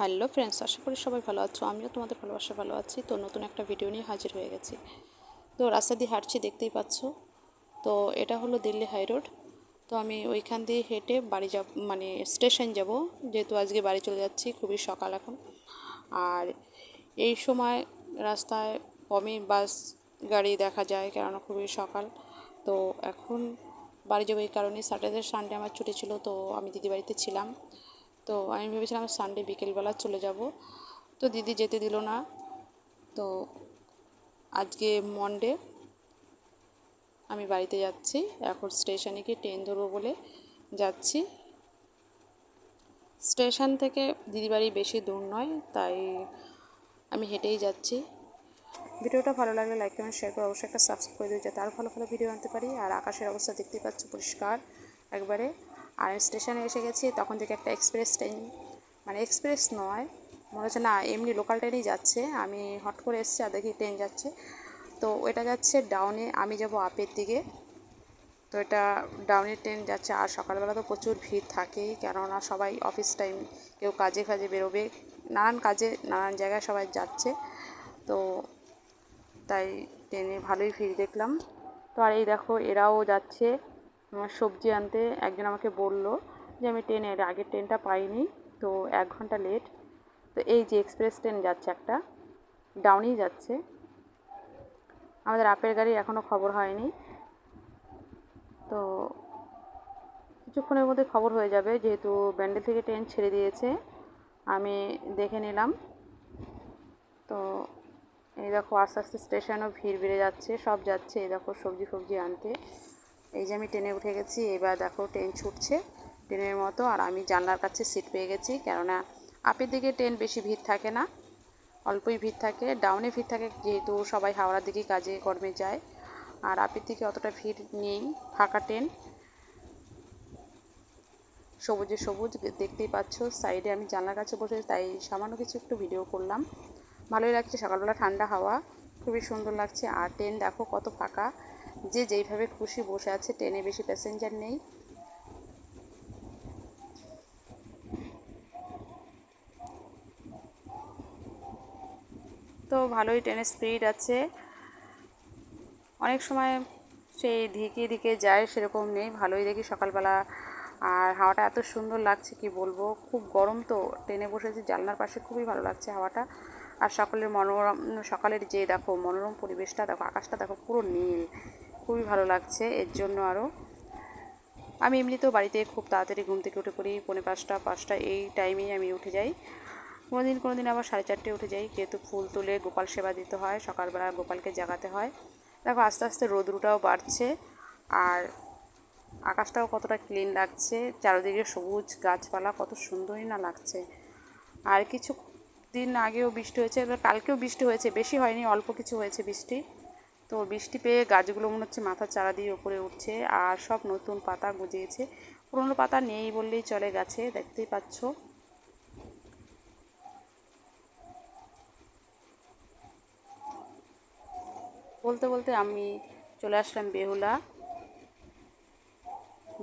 Hello friends, আশা করি সবাই ভালো আছো। আমিও তোমাদের ভালোবাসা ভালো আছি। তো নতুন একটা ভিডিও নিয়ে হাজির হয়ে গেছি। তো রাস্তা দিয়ে হাঁটছি, দেখতেই পাচ্ছ। তো এটা হলো দিল্লি হাই রোড। তো আমি ওইখান দিয়ে হেঁটে বাড়ি যাব মানে স্টেশন যাব। যেহেতু আজকে বাড়ি চলে যাচ্ছি, খুবই সকাল এখন। আর এই সময় রাস্তায় কমই বাস, গাড়ি দেখা যায়, কেননা খুবই সকাল। তো এখন বাড়ি যাব এই কারণে স্যাটারডে সানডে আমার ছুটি ছিল, তো আমি দিদি বাড়িতে ছিলাম। তো আমি ভেবেছিলাম সানডে বিকেলবেলা চলে যাব। তো দিদি যেতে দিল না। তো আজকে মন্ডে আমি বাড়িতে যাচ্ছি। এখন স্টেশনে গিয়ে ট্রেন ধরবো বলে যাচ্ছি। স্টেশন থেকে দিদি বাড়ি বেশি দূর নয়, তাই আমি হেঁটেই যাচ্ছি। ভিডিওটা ভালো লাগলে লাইক কমেন্ট শেয়ার করে অবশ্যই একটা সাবস্ক্রাইব করে দিও, যাতে আরও ভালো ভালো ভিডিও আনতে পারি। আর আকাশের অবস্থা দেখতেই পাচ্ছ পরিষ্কার। একবারে আর স্টেশনে এসে গেছি, তখন থেকে একটা এক্সপ্রেস ট্রেন মানে এক্সপ্রেস নয়, মনে হচ্ছে না, এমনি লোকাল ট্রেনেই যাচ্ছে। আমি হট করে এসেছি আর দেখি ট্রেন যাচ্ছে। তো ওটা যাচ্ছে ডাউনে আমি যাব আপের দিকে। তো এটা ডাউনের ট্রেন যাচ্ছে, আর সকালবেলা তো প্রচুর ভিড় থাকেই। কেননা সবাই অফিস টাইম কেউ কাজে কাজে বেরোবে। নানান কাজে, নানান জায়গায় সবাই যাচ্ছে। তো তাই ট্রেনে ভালোই ভিড় দেখলাম। তো আর এই দেখো, এরাও যাচ্ছে। সবজি আনতে একজন আমাকে বলল যে আমি ট্রেনের আগের ট্রেনটা পাইনি, তো এক ঘণ্টা লেট। তো এই যে এক্সপ্রেস ট্রেন যাচ্ছে একটা, ডাউনেই যাচ্ছে। আমাদের আপের গাড়ি এখনও খবর হয়নি। তো কিছুক্ষণের মধ্যে খবর হয়ে যাবে, যেহেতু ব্যান্ডেল থেকে ট্রেন ছেড়ে দিয়েছে, আমি দেখে নিলাম। তো এই দেখো আস্তে আস্তে স্টেশনও ভিড় বেড়ে যাচ্ছে, সব যাচ্ছে এই দেখো সবজি ফবজি আনতে। এই যে আমি ট্রেনে উঠে গেছি, এবার দেখো ট্রেন ছুটছে ট্রেনের মতো, আর আমি জানলার কাছে সিট পেয়ে গেছি, কেননা আপের দিকে ট্রেন বেশি ভিড় থাকে না, অল্পই ভিড় থাকে ডাউনে ভিড় থাকে যেহেতু সবাই হাওড়ার দিকে কাজে কর্মে যায়, আর আপের দিকে অতটা ভিড় নেই, ফাঁকা ট্রেন সবুজে সবুজ দেখতেই পাচ্ছ সাইডে আমি জানলার কাছে বসে তাই সামান্য কিছু একটু ভিডিও করলাম। ভালোই লাগছে, সকালবেলা ঠান্ডা হাওয়া, খুবই সুন্দর লাগছে, আর ট্রেন দেখো কত ফাঁকা। যে যেইভাবে খুশি বসে আছে, ট্রেনে বেশি প্যাসেঞ্জার নেই। তো ভালোই ট্রেনের স্পিড আছে। অনেক সময় সেই ধিকে ধিকে যায় সেরকম নেই, ভালোই দেখি সকালবেলা। আর হাওয়াটা এত সুন্দর লাগছে, কি বলব? খুব গরম তো, ট্রেনে বসেছি, জানলার পাশে খুবই ভালো লাগছে হাওয়াটা। আর সকালের মনোরম, সকালের যে দেখো মনোরম পরিবেশটা, দেখো আকাশটা দেখো পুরো নীল। খুবই ভালো লাগছে, এর জন্য আরও আমি এমনিতেও বাড়িতে খুব তাড়াতাড়ি ঘুম থেকে উঠে পড়ি, পৌনে পাঁচটা পাঁচটা এই টাইমেই আমি উঠে যাই। কোনো দিন কোনো দিন আবার সাড়ে চারটে উঠে যাই, যেহেতু ফুল তুলে গোপাল সেবা দিতে হয়, সকালবেলা গোপালকে জাগাতে হয়। দেখো, আস্তে আস্তে রোদ্রুটাও বাড়ছে আর আকাশটাও কতটা ক্লিন লাগছে, চারিদিকে সবুজ গাছপালা, কত সুন্দরই না লাগছে। আর কিছু দিন আগেও বৃষ্টি হয়েছে, এবার কালকেও বৃষ্টি হয়েছে, বেশি হয়নি, অল্প কিছু হয়েছে বৃষ্টি। তো বৃষ্টি পেয়ে গাছগুলো মনে হচ্ছে মাথার চারা দিয়ে ওপরে উঠছে আর সব নতুন পাতা গজিয়েছে। পুরনো পাতা নেই বললেই চলে গাছে, দেখতেই পাচ্ছ। বলতে বলতে আমি চলে আসলাম বেহুলা।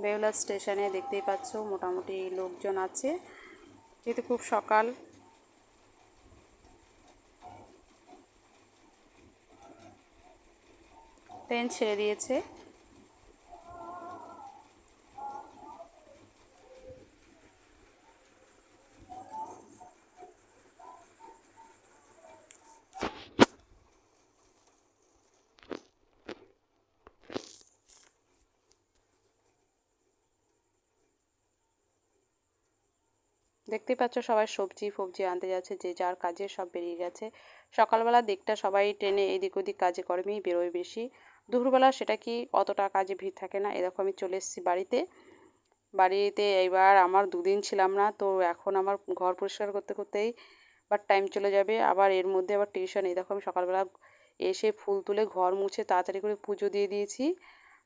বেহুলা স্টেশনে দেখতেই পাচ্ছ মোটামুটি লোকজন আছে। যেহেতু খুব সকাল ট্রেন ছেড়ে দিয়েছে। দেখতেই পাচ্ছ সবাই সবজি ফবজি আনতে যাচ্ছে, যে যার কাজে সব বেরিয়ে গেছে। সকালবেলা দিকটা সবাই ট্রেনে এদিক ওদিক কাজে কর্মেই বেরোয় বেশি। দুপুরবেলা সেটা কি অতটা কাজে ভিড় থাকে না? এরকম আমি চলে এসেছি বাড়িতে। বাড়িতে এইবার আমার দুদিন ছিলাম না, তো এখন আমার ঘর পরিষ্কার করতে করতেই বাট টাইম চলে যাবে। আবার এর মধ্যে আবার টিউশন আমি সকালবেলা এসে ফুল তুলে ঘর মুছে তাড়াতাড়ি করে পুজো দিয়ে দিয়েছি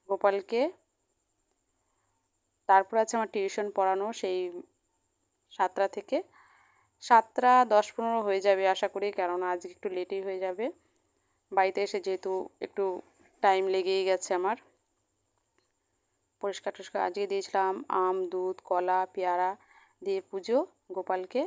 গোপালকে। তারপর আছে আমার টিউশন পড়ানো সেই সাতটা থেকে। সাতটা দশ পনেরো হয়ে যাবে আশা করি, কেননা আজকে একটু লেটেই হয়ে যাবে। বাড়িতে এসে যেহেতু একটু টাইম লেগেই গেছে আমার। পরিষ্কার টরিষ্কার আজকে দিয়েছিলাম আম, দুধ, কলা, পেয়ারা দিয়ে পুজো গোপালকে।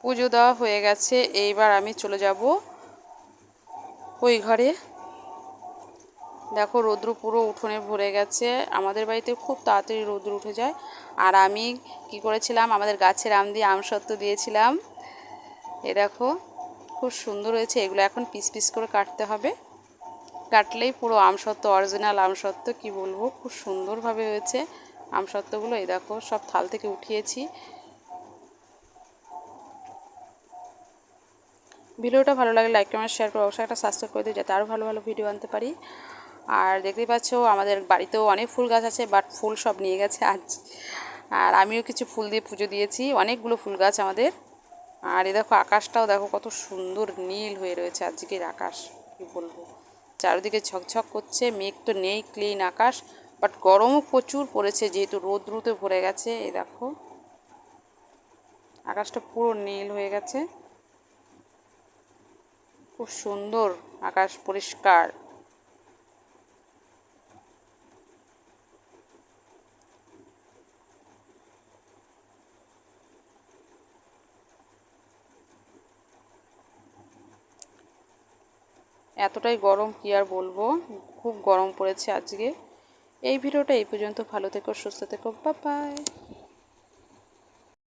পুজো দেওয়া হয়ে গেছে, এইবার আমি চলে যাব ওই ঘরে। দেখো রৌদ্র পুরো উঠোনে ভরে গেছে, আমাদের বাড়িতে খুব তাড়াতাড়ি রৌদ্র উঠে যায়। আর আমি কি করেছিলাম, আমাদের গাছের আম দিয়ে আম সত্ত্ব দিয়েছিলাম। এ দেখো, খুব সুন্দর হয়েছে, এগুলো এখন পিস পিস করে কাটতে হবে। কাটলেই পুরো আমসত্ত্ব অরিজিনাল আমসত্ত্ব কি বলব, খুব সুন্দরভাবে হয়েছে। আমসত্ত্বগুলো এই দেখো, সব থাল থেকে উঠিয়েছি। ভিডিওটা ভালো লাগলে লাইক কমেন্ট শেয়ার করে অবশ্যই একটা সাবস্ক্রাইব করে দিই যাতে আরও ভালো ভালো ভিডিও আনতে পারি। আর দেখতেই পাচ্ছ, আমাদের বাড়িতেও অনেক ফুল গাছ আছে বাট ফুল সব নিয়ে গেছে আজ। আর আমিও কিছু ফুল দিয়ে পুজো দিয়েছি, অনেকগুলো ফুল গাছ আমাদের। আর এ দেখো আকাশটাও দেখো কত সুন্দর নীল হয়ে রয়েছে, আজকের আকাশ, কি বলব। চারিদিকে ঝকঝক করছে, মেঘ তো নেই ক্লিন আকাশ বাট গরমও প্রচুর পড়েছে, যেহেতু রোদ্রুতে ভরে গেছে, এ দেখো। আকাশটা পুরো নীল হয়ে গেছে। খুব সুন্দর, আকাশ পরিষ্কার। এতটাই গরম, কি আর বলব? খুব গরম পড়েছে আজকে। এই ভিডিওটা এই পর্যন্ত। ভালো থেকো, সুস্থ থেকো। বাই